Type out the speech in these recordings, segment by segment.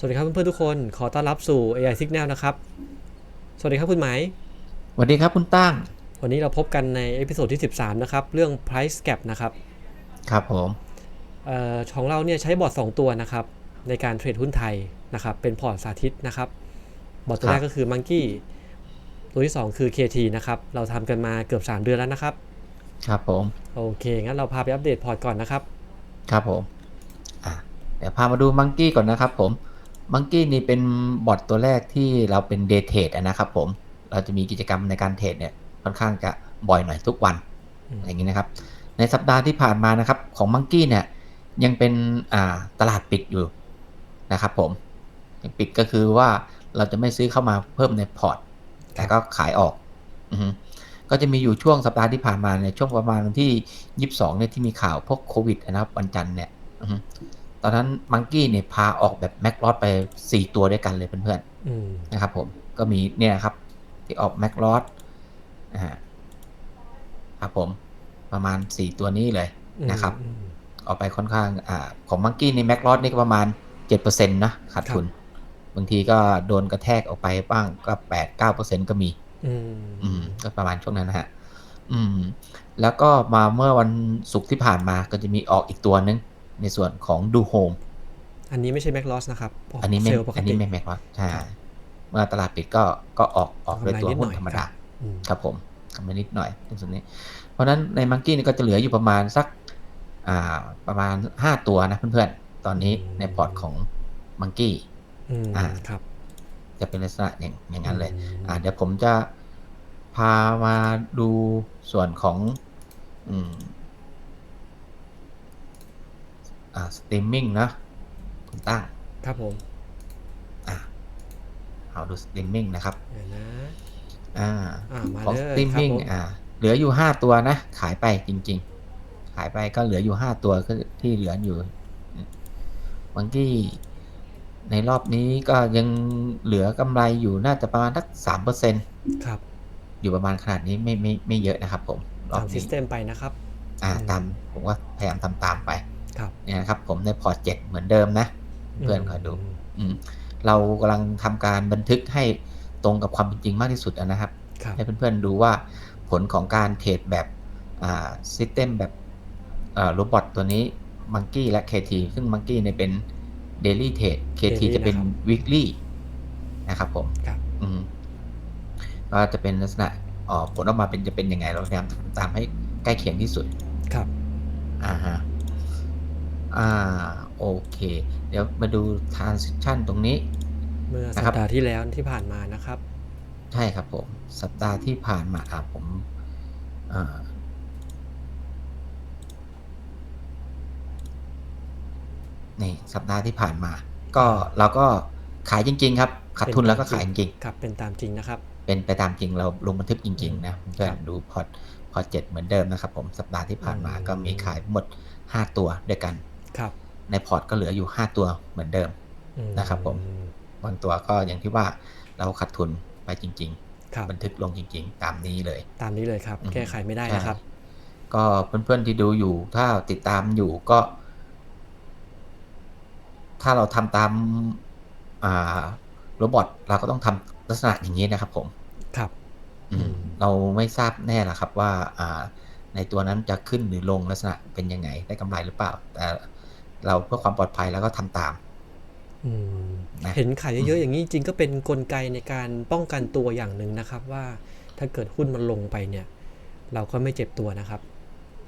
สวัสดีครับเพื่อนๆทุกคนขอต้อนรับสู่ AI Signal นะครับ สวัสดีครับคุณไหมายสวัสดีครับคุณตั้ง วันนี้เราพบกันในเอพิโซดที่ 13 นะครับ เรื่อง price gap นะครับครับผมเออของเราเนี่ยใช้บอร์ด2 ตัวนะครับ ในการเทรดหุ้นไทยนะครับ เป็นพอร์ตสาธิตนะครับ บอร์ดตัวแรกก็คือ Monkey ตัวที่ 2 คือ KT นะครับ เราทำกันมาเกือบ 3 เดือนแล้วนะครับ ครับผม โอเค งั้นเราพาไปอัปเดตพอร์ตก่อนนะครับ ครับผมอะเดี๋ยวพามาดูมังกี้ก่อนนะครับผม มังกี้นี่เป็นบอทตัวแรกที่เราเป็นเดย์เทรดนะครับผม เราจะมีกิจกรรมในการเทรดเนี่ยค่อนข้างจะบ่อยหน่อยทุกวันอืมอย่างนี้นะครับ ในสัปดาห์ที่ผ่านมานะครับของมังกี้เนี่ยยังเป็นอ่าตลาดปิดอยู่นะครับผมยังปิดก็คือว่าเราจะไม่ซื้อเข้ามาเพิ่มในพอร์ต แต่ก็ขายออกอือฮึก็จะมีอยู่ช่วงสัปดาห์ที่ผ่านมาในยช่วงประมาณวันที่22เนี่ยที่มีข่าวพวกโควิดนะครับวันจันทร์เนี่ยอือฮึ ตอนนั้นมังกี้เนี่ยพาออกแบบแม็กลอสไป 4 ตัวด้วยกันเลยเพื่อนอืมๆนะครับผมก็มีเนี่ยครับ ที่ออกแม็กลอสนะฮะครับผมประมาณ 4 ตัวนี้เลยนะครับอืมออกไปค่อนข้างอ่าของมังกี้ในแม็กลอสนี่ก็ประมาณ 7%นะขาดทุน บางทีก็โดนกระแทกออกไปบ้างก็ 8-9%ก็มีอืมอืมก็ประมาณช่วงนั้นนะฮะอืมแล้วก็มาเมื่อวันศุกร์ที่ผ่านมาก็จะมีออกอีกตัวนึง ในส่วนของดูโฮมอันนี้ไม่ใช่ Mac Loss นะครับกอันนี้ไม่เซลล์ปกอันตินี้ไม่แม็กว่าใช่ครับเมื่อตลาดปิดก็ก็ออกออกด้วยตัวกำไรนิดหน่หุ้อนยธรรมครัดาบอืมครับผมกำไรนิดหน่อยในส่วนนี้ เพราะฉะนั้นในมังกี้นี่ก็จะเหลืออยู่ประมาณสักอ่าประมาณ5ตัวนะเพื่อนๆ ตอนนี้ในพอร์ตของมังกี้อืมอ่าครับ จะเป็นลักษณะอย่างอย่างนั้นเลยมอ่า เดี๋ยวผมจะพามาดูส่วนของ อืม อ่าสตรีมมิ่งนะคุณตั้งครับผมอ่าเอาดูสตรีมมิ่งนะครับเดี๋ยวนะอ่าอ่ามาของเลสยตรีมครับมิ่งผมอ่าเหลืออยู่ห้าตัวนะ ขายไปจริง ๆ ขายไปก็เหลืออยู่ห้าตัวก็ที่เหลืออยู่บางที่ในรอบนี้ก็ยังเหลือกำไรอยู่น่าจะประมาณสักสามเปอร์เซ็นครับ อยู่ประมาณขนาดนี้ไม่ไม่ไม่เยอะนะครับผมรอตาบมซินี้สเต็มไปนะครับ อ่าอืมตามผมว่าพยายามทำตามไปครับเนี่ยนะครับผมในพอร์ตเจ็ดเหมือนเดิมนะ เพื่อนคอยดูมอืมเรากำลังทำการบันทึกให้ตรงกับความเป็นจริงมากที่สุดนะครับครับให้เพื่อนๆดูว่าผลของการเทรดแบบอ่าซิสเต็มแบบอ่าโรบอทตัวนี้ Monkey และ KT ซึ่ง Monkey เนี่ยเป็น Daily Trade KT Daily จะเป็นนะครับ Weekly นะครับผมครับอืมก็จะเป็นลักษณะอ๋อผลออกมาเป็นจะเป็นยังไงเราพยายามทำตามให้ใกล้เคียงที่สุด ครับ อ่าฮะ อ่าโอเค เดี๋ยวมาดู transition ตรงนี้ เมื่อนะสัครัปบดาห์ที่แล้วที่ผ่านมานะครับ ใช่ครับผม สัปดาห์ที่ผ่านมาอะผมอ่านี่สัปดาห์ที่ผ่านมา ก็เราก็ขายจริง ๆ ครับขาดทุนแล้วก็ขายจริงครับเป็นตามจริงนะครับๆเป็นไปตามจริงเราลงบันทึกจริง ๆ นะเพื่อนๆดูพอร์ตพอร์ตเจ็ดเหมือนเดิมนะครับ ผมสัปดาห์ที่ผ่านมาอืมก็มีขายหมดห้าตัวด้วยกัน ครับ ในพอร์ตก็เหลืออยู่ห้าตัวเหมือนเดิมอืนะครับผมบางตัวก็อย่างที่ว่าเราขาดทุนไปจริงครับๆบันทึกลงจริง ๆ ตามนี้เลย ตามนี้เลยครับอืมแก้ไขไม่ได้นะครับ ก็เพื่อนๆที่ดูอยู่ ถ้าติดตามอยู่ก็ ถ้าเราทำตามอ่าโรบอทเราก็ต้องทำลักษณะอย่างนี้นะครับ ผม ครับอืมอืมเราไม่ทราบแน่ละครับว่าอ่า ในตัวนั้นจะขึ้นหรือลงลักษณะเป็นยังไงได้กำไรหรือเปล่า แต่ เราเพื่อความปลอดภัยแล้วก็ทำตามอืมนะเห็นขายเยอะๆอย่างนี้จริงก็เป็นกลไกในการป้องกันตัวอย่างหนึ่งนะครับ ว่าถ้าเกิดหุ้นมันลงไปเนี่ย เราก็ไม่เจ็บตัวนะครับ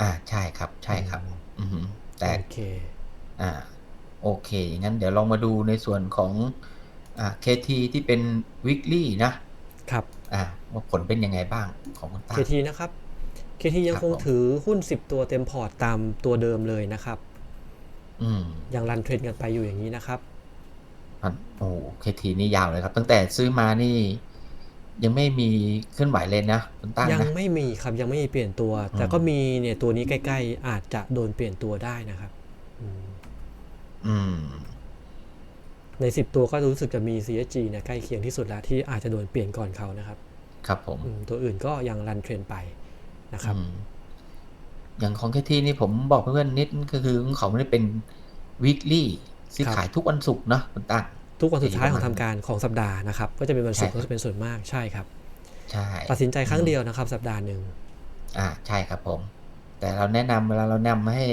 อ่าใช่ครับ ใช่ครับอือหือแต่โอเค อ่า โอเคอย่างนั้นเดี๋ยวลองมาดูในส่วนของอ่า KT ที่เป็น weekly นะครับอ่าว่าผลเป็นยังไงบ้างของคุณตั้ง KT นะครับ KT ยังครับคงผมถือหุ้น 10 ตัวเต็มพอร์ตตามตัวเดิมเลยนะครับอืม ยังรันเทรนกันไปอยู่อย่างนี้นะครับอะโอ้ KT นี่ยาวเลยครับ ตั้งแต่ซื้อมานี่ ยังไม่มีเคลื่อนไหวเลยนะคุณตั้งยังนะไม่มีครับยังไม่มีเปลี่ยนตัว แต่อืมก็มีเนี่ยตัวนี้ใกล้ ๆ อาจจะโดนเปลี่ยนตัวได้นะครับอืมอืมใน10ตัวก็รู้สึกจะมี CSG เนี่ยใกล้เคียงที่สุดแล้วที่อาจจะโดนเปลี่ยนก่อนเขานะครับ ครับผมอืมตัวอื่นก็ยังรันเทรนไปนะครับ อืมอย่างของ KT นี่ผมบอกเพื่อนๆนิดก็คือของเขาไม่ได้เป็น weekly ซื้อครับขายทุกวันศุกร์เนาะคุณตั้งทุกวันสุดท้ายของจะทำอยู่ประมาณการของสัปดาห์นะครับ ก็จะเป็นวันศุกร์ใช่ครับก็จะเป็นส่วนมากใช่ครับใช่ตัดสินใจครั้งเดียวนะครับ สัปดาห์หนึ่งอ่าใช่ครับผม แต่เราแนะนำเวลาเราแนะนำให้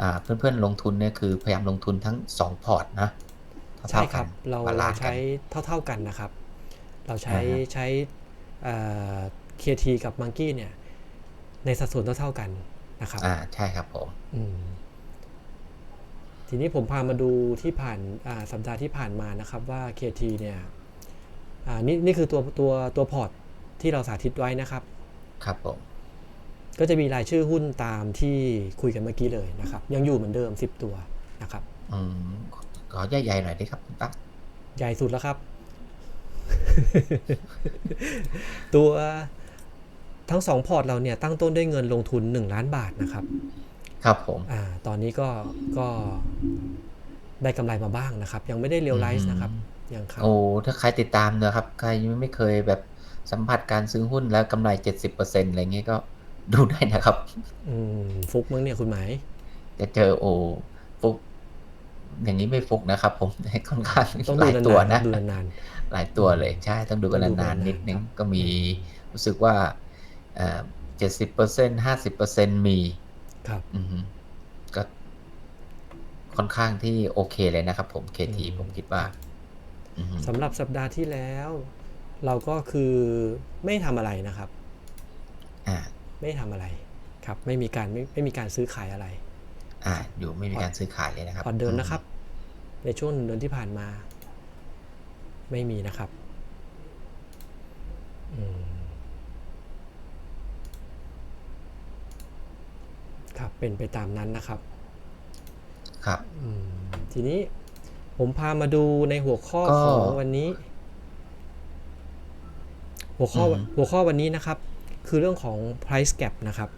อ่าเพื่อนๆลงทุนเนี่ยคือพยายามลงทุนทั้งสองพอร์ตนะเท่าๆใช่ครับกันเราบาลเรานซ์กันใช้เท่า ๆกันนะครับ เราใช้อ่าฮะใช้เคทีกับมังกี้เนี่ยในสัดส่วนเท่าๆกัน นะครับอ่าใช่ครับผมอืมทีนี้ผมพามาดูที่ผ่านอ่าสัปดาห์ที่ผ่านมานะครับว่า KT เนี่ยอ่านี่นี่คือตัวตัวตัวพอร์ตที่เราสาธิตไว้นะครับ ครับผมก็จะมีรายชื่อหุ้นตามที่คุยกันเมื่อกี้เลยนะครับ ยังอยู่เหมือนเดิม 10 ตัวนะครับอืมขอใหญ่ๆหน่อยดิครับคุณตั๊กใหญ่สุดแล้วครับ ตัว ทั้งสองพอร์ตเราเนี่ยตั้งต้นด้วยเงินลงทุน 1 ล้านบาทนะครับ ครับผมอ่าตอนนี้ก็ก็ได้กำไรมาบ้างนะครับ ยังไม่ได้เรียลไลซ์นะครับยังครับโอ้ถ้าใครติดตามนะครับ ใครยังไม่เคยแบบสัมผัสการซื้อหุ้นแล้วกำไร 70%อะไรเงี้ยก็ดูได้นะครับ อืมฟุกมั้งเนี่ยคุณหมาย จะเจอโอ้ฟุกอย่างนี้ไม่ฟุกนะครับ ผมค่อนข้างต้องหดูลายนานตัวๆนะดูนานหลายตัวเลยใช่ต้องดูกันต้องดูกันนานๆนิดนึงนานๆก็มีรู้สึกว่า เจ็ดสิบเปอร์เซ็นห้าสิบเปอร์เซ็นมีๆครับ อือฮึก็ค่อนข้างที่โอเคเลยนะครับผมเคทีอืมผมคิดว่าอือฮึสำหรับสัปดาห์ที่แล้ว เราก็คือไม่ทำอะไรนะครับอ่าไม่ทำอะไร ครับ ไม่มีการไม่ไม่มีการซื้อขายอะไร อ่า อยู่ไม่มีการซื้อขายเลยนะครับพอร์ตเดิมนะครับ ในช่วงหนึ่งเดือนที่ผ่านมา ไม่มีนะครับ อืม ครับ เป็นไปตามนั้นนะครับ ครับอืมทีนี้ผมพามาดูในหัวข้อก็ของวันนี้ หัวข้ออือฮึหัวข้อวันนี้นะครับ คือเรื่องของ price gap นะครับ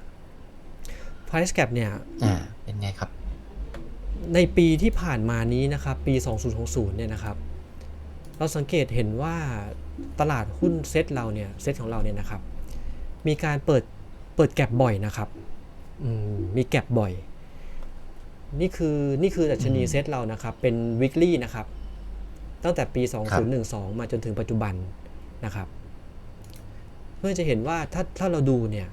price gap เนี่ยอ่าเป็นไงครับ ในปีที่ผ่านมานี้นะครับ ปี 2020เนี่ยนะครับ เราสังเกตเห็นว่าตลาดหุ้นเซ็ตเราเนี่ยเซ็ตของเราเนี่ยนะครับ มีการเปิดเปิดแก็บบ่อยนะครับอื มมีแก็บบ่อย นี่คือนี่คือดัชนีอืมเซ็ตเรานะครับ เป็น weekly นะครับ ตั้งแต่ปีครับ2012 มาจนถึงปัจจุบันนะครับ เพื่อจะเห็นว่าถ้าถ้าเราดูเนี่ย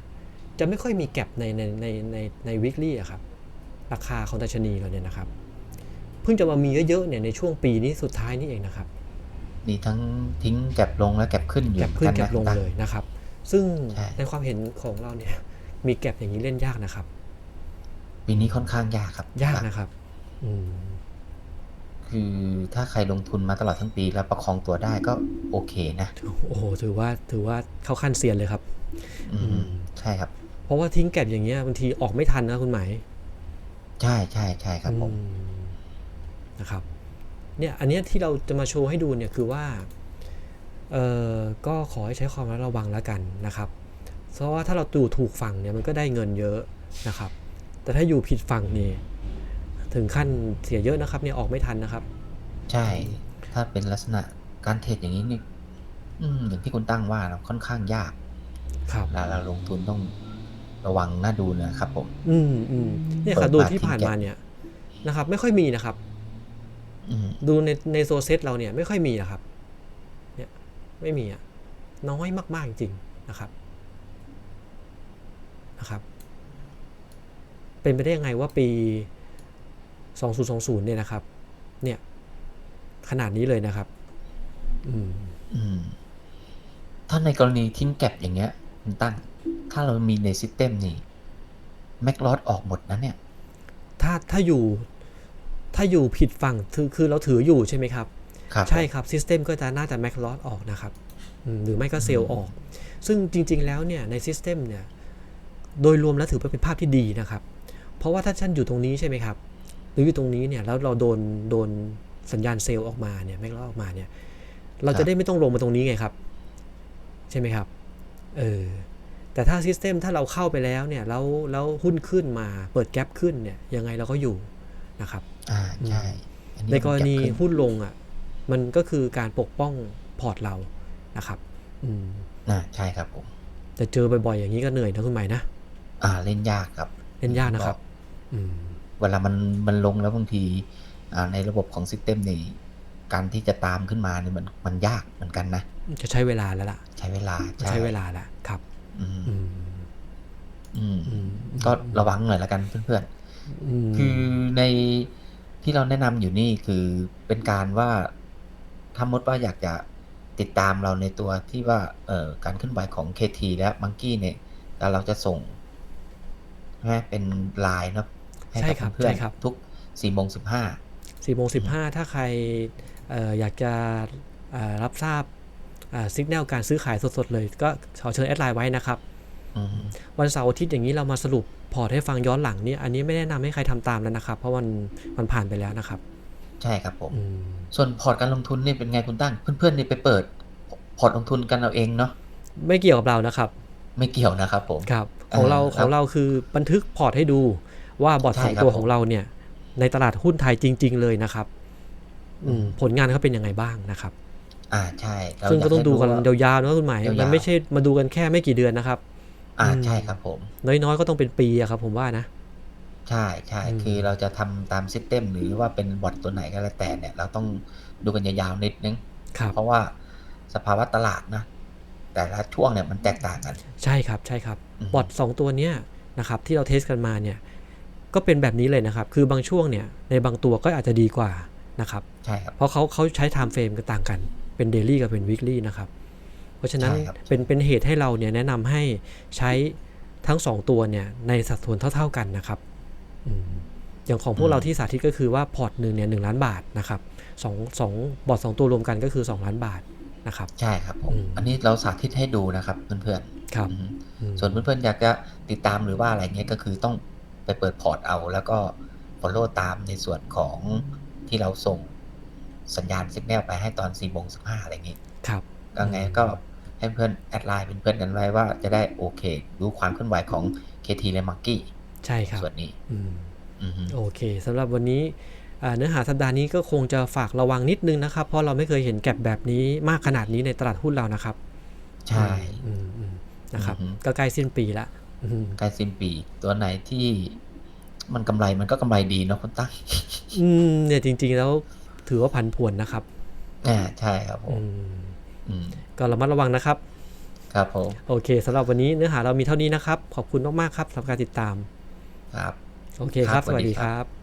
จะไม่ค่อยมีแก็บในในในในใน weekly อะครับ ราคาของดัชนีเราเนี่ยนะครับ เพิ่งจะมามีเยอะๆเนี่ยในช่วงปีนี้สุดท้ายนี่เองนะครับมีทั้งทิ้งแก็บลงและแก็บขึ้นอยู่แก็บขึ้นหมือแก็บลงะเลยนะครับ ซึ่งใช่ในความเห็นของเราเนี่ย มีแก็บอย่างนี้เล่นยากนะครับ ปีนี้ค่อนข้างยากครับ ยากนะครับ อืมคือถ้าใครลงทุนมาตลอดทั้งปีแล้วประคองตัวได้ก็โอเคนะ โอ้โหถือว่าถือว่าเข้าขั้นเซียนเลยครับ อือืมมใช่ครับ เพราะว่าทิ้งแก็บอย่างเงี้ยบางทีออกไม่ทันนะคุณหมายใช่ใช่ใช่ครับผมอืมนะครับ เนี่ยอันเนี้ยที่เราจะมาโชว์ให้ดูเนี่ยคือว่าเออก็ขอให้ใช้ความระวังแล้วกันนะครับ เพราะว่าถ้าเราดูถูกฝั่งเนี่ยมันก็ได้เงินเยอะนะครับ แต่ถ้าอยู่ผิดฝั่งนี่ถึงขั้นเสียเยอะนะครับเนี่ยออกไม่ทันนะครับ ใช่ ถ้าเป็นลักษณะการเทรดอย่างนี้นี่อืมอย่างที่คุณตั้งว่าเราค่อนข้างยากครับเราเราลงทุนต้องระวังน่าดูนะครับ ผม อืมอืมเนี่ยเปิค่ะดดูมาที่ผ่านทิ้งแก็บมาเนี่ยนะครับ ไม่ค่อยมีนะครับอืมดูในในโซเซตเราเนี่ยไม่ค่อยมีนะครับ เนี่ยไม่มีอะน้อยมากๆจริงๆนะครับ นะครับ เป็นไปได้ยังไงว่าปี 2020 เนี่ยนะครับ เนี่ย ขนาดนี้เลยนะครับ อืมอืมถ้าในกรณีทิ้งแก็บอย่างเงี้ยคุณตั้ง ถ้าเรามีในซิสเต็มนี่แม็กลอสออกหมดนะเนี่ย ถ้าถ้าอยู่ถ้าอยู่ผิดฝั่งคือคือเราถืออยู่ใช่ไหมครับ ครับ ใช่ครับซิสเต็มก็จะน่าจะแม็กลอสออกนะครับอืมหรือไม่ก็เซลล์ออก ซึ่งจริง ๆ แล้วเนี่ยในซิสเต็มเนี่ย โดยรวมแล้วถือว่าเป็นภาพที่ดีนะครับ เพราะว่าถ้าท่านอยู่ตรงนี้ใช่ไหมครับ หรืออยู่ตรงนี้เนี่ยแล้วเราโดนโดนสัญญาณเซลล์ออกมาเนี่ยแม็กลอสออกมาเนี่ย เราจะได้ไม่ต้องลงมาตรงนี้ไงครับ ใช่ไหมครับ เออ แต่ถ้าซิสเต็มถ้าเราเข้าไปแล้วเนี่ยแล้วแล้วหุ้นขึ้นมาเปิดแกลบขึ้นเนี่ยยังไงเราก็อยู่นะครับ อ่าใช่อัในกรณีมัแบขึ้นหุ้นลงอะ มันก็คือการปกป้องพอร์ตเรานะครับ อืมอ่าใช่ครับผมแต่เจอบ่อยๆอย่างนี้ก็เหนื่อยนะคุณหมายนะ อ่าเล่นยากครับเล่นยากนะครับ อืมเวลามันมันลงแล้วบางทีอ่าในระบบของซิสเต็มนี่การที่จะตามขึ้นมาเนี่ยมันมันยากเหมือนกันนะจะใช้เวลาแล้วล่ะ ใช้เวลาจะใช้เวลาแล้วครับอืมอืมอืมอืมก็ระวังหน่อยละกันเพื่อนอืมๆคือในที่เราแนะนำอยู่นี่คือเป็นการว่าถ้ามดว่าอยากจะติดตามเราในตัวที่ว่าเอ่อการเคลื่อนไหวของ KT และ Monkey เนี่ยแล้วเราจะส่ง ใช่ไหมเป็นไลน์เนาะให้ใช่กับครับเพื่อใช่นครับๆทุกสี่โมงสิบห้าสี่โมงสิบห้าถ้าใครเอ่ออยากจะเอ่อรับทราบสัญญาณการซื้อขายสดๆเลย ก็ขอเชิญแอดไลน์ไว้นะครับอืมวันเสาร์อาทิตย์อย่างนี้เรามาสรุปพอร์ตให้ฟังย้อนหลังนี่อันนี้ไม่แนะนำให้ใครทำตามแล้วนะครับ เพราะมันมันผ่านไปแล้วนะครับ ใช่ครับผมอืมส่วนพอร์ตการลงทุนนี่เป็นไงคุณตั้ง เพื่อนๆนี่ไปเปิด พอร์ตลงทุนกันเอาเองเนาะไม่เกี่ยวกับเรานะครับ ไม่เกี่ยวนะครับผมครับ ของเราอ่าของเราคือบันทึกพอร์ตให้ดูว่าบอร์ดใช่สองครับตัวผมของเราเนี่ย ในตลาดหุ้นไทยจริง ๆ เลยนะครับอืมผลงานเขาเป็นยังไงบ้างนะครับ อ่าใช่เราซึ่งก็ต้องดูกันยาให้รู้ว่ายาวๆนะคุณหมายยาวๆมันไม่ใช่มาดูกันแค่ไม่กี่เดือนนะครับ อ่าอืมใช่ครับผม น้อยๆก็ต้องเป็นปีอะครับ ผมว่านะใช่ใช่อืมคือเราจะทำตามซิสเต็มหรือว่าเป็นบอทตัวไหนก็แล้วแต่เนี่ย เราต้องดูกันยาวๆนิดนึงครับเพราะว่าสภาวะตลาดนะแต่ละช่วงเนี่ยมันแตกต่างกัน ใช่ครับใช่ครับอืม บอทสองตัวเนี้ยนะครับที่เราเทสกันมาเนี่ยก็เป็นแบบนี้เลยนะครับ คือบางช่วงเนี่ยในบางตัวก็อาจจะดีกว่านะครับใช่ครับเพราะเขาเขาใช้ไทม์เฟรมกันต่างกัน เป็นเดลี่กับเป็นวีคลี่นะครับ เพราะฉะนั้นใช่ครับเป็นเป็นเหตุให้เราเนี่ยแนะนำให้ใช้ทั้ง 2 ตัวเนี่ยในสัดส่วนเท่า ๆกันนะครับอืมอย่างของพวกเราที่สาธิตก็คือว่าพอร์ตหนึ่งเนี่ยหล้านบาทนะครับสองสองบอร์ดสองตัวรวมกันก็คือ 2 ล้านบาทนะครับ ใช่ครับผมอืมอันนี้เราสาธิตให้ดูนะครับเพื่อน ครับๆอืมอืมส่วนเพื่อนๆอยากจะติดตามหรือว่าอะไรเงี้ยก็คือต้องไปเปิดพอร์ตเอา แล้วก็ follow ตามในส่วนของที่เราส่งสัญญาณสัญญาณไปให้ตอน4โมง15อะไรเงี้ยครับก็ไงก็ให้เพื่อนแอดไลน์เป็นเพื่อนกันไว้ว่าจะได้โอเค รู้ความเคลื่อนไหวของ KT และ Monkey ใช่ครับส่วนนี้อืมอือฮึโอเคสำหรับวันนี้อ่าเนื้อหาสัปดาห์นี้ก็คงจะฝากระวังนิดนึงนะครับ เพราะเราไม่เคยเห็นแก็บแบบนี้มากขนาดนี้ในตลาดหุ้นเรานะครับ ใช่อืมอืม นะครับอือฮึก็ใกล้สิ้นปีละอืมใกล้สิ้นปี ตัวไหนที่มันกำไรมันก็กำไรดีเนาะคุณตั้งอืมเนี่ยจริง ๆ แล้วถือว่าผันผวนนะครับอ่าใช่ครับผอืมมอืมก็ระมัดระวังนะครับ ครับผมโอเคสำหรับวันนี้เนื้อหาเรามีเท่านี้นะครับ ขอบคุณมากๆครับสำหรับการติดตาม ครับ โอเคครับครับสวัสดีสวัสดีคครัรับบ